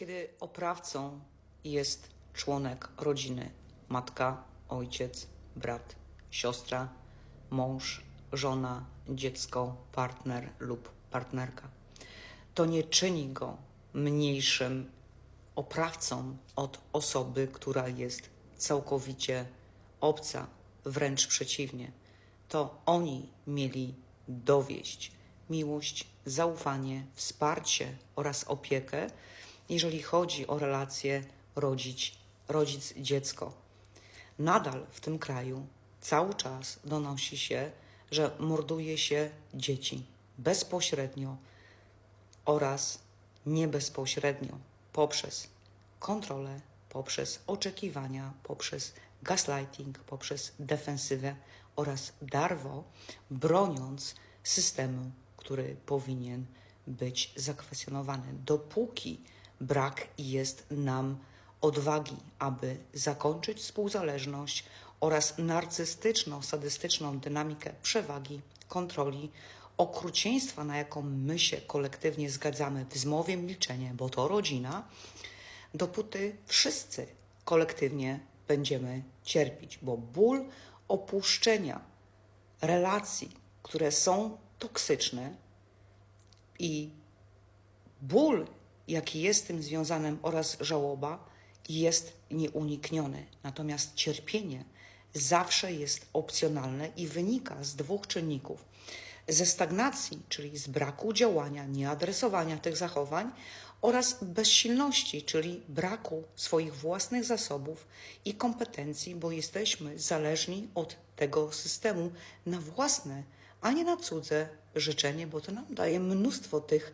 Kiedy oprawcą jest członek rodziny, matka, ojciec, brat, siostra, mąż, żona, dziecko, partner lub partnerka, to nie czyni go mniejszym oprawcą od osoby, która jest całkowicie obca, wręcz przeciwnie. To oni mieli dowieść miłość, zaufanie, wsparcie oraz opiekę, jeżeli chodzi o relacje rodzic, rodzic-dziecko. Nadal w tym kraju cały czas donosi się, że morduje się dzieci bezpośrednio oraz nie bezpośrednio poprzez kontrolę, poprzez oczekiwania, poprzez gaslighting, poprzez defensywę oraz darwo, broniąc systemu, który powinien być zakwestionowany. Dopóki brak jest nam odwagi, aby zakończyć współzależność oraz narcystyczno-sadystyczną dynamikę przewagi, kontroli, okrucieństwa, na jaką my się kolektywnie zgadzamy w zmowie milczenia, bo to rodzina, dopóty wszyscy kolektywnie będziemy cierpieć, bo ból opuszczenia relacji, które są toksyczne i ból, jaki jest tym związany oraz żałoba, jest nieunikniony. Natomiast cierpienie zawsze jest opcjonalne i wynika z dwóch czynników. Ze stagnacji, czyli z braku działania, nieadresowania tych zachowań oraz bezsilności, czyli braku swoich własnych zasobów i kompetencji, bo jesteśmy zależni od tego systemu na własne, a nie na cudze życzenie, bo to nam daje mnóstwo tych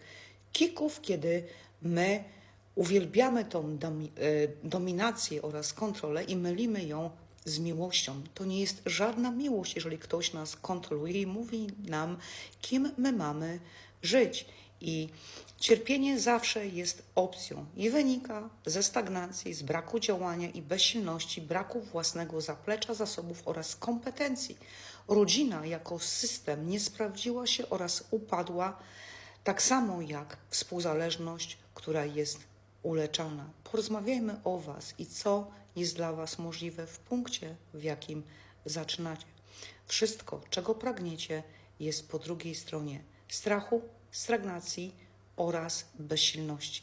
kików, kiedy my uwielbiamy tą e, dominację oraz kontrolę i mylimy ją z miłością. To nie jest żadna miłość, jeżeli ktoś nas kontroluje i mówi nam, kim my mamy żyć. I cierpienie zawsze jest opcją i wynika ze stagnacji, z braku działania i bezsilności, braku własnego zaplecza, zasobów oraz kompetencji. Rodzina jako system nie sprawdziła się oraz upadła, tak samo jak współzależność, która jest uleczana. Porozmawiajmy o Was i co jest dla Was możliwe w punkcie, w jakim zaczynacie. Wszystko, czego pragniecie, jest po drugiej stronie strachu, stagnacji oraz bezsilności.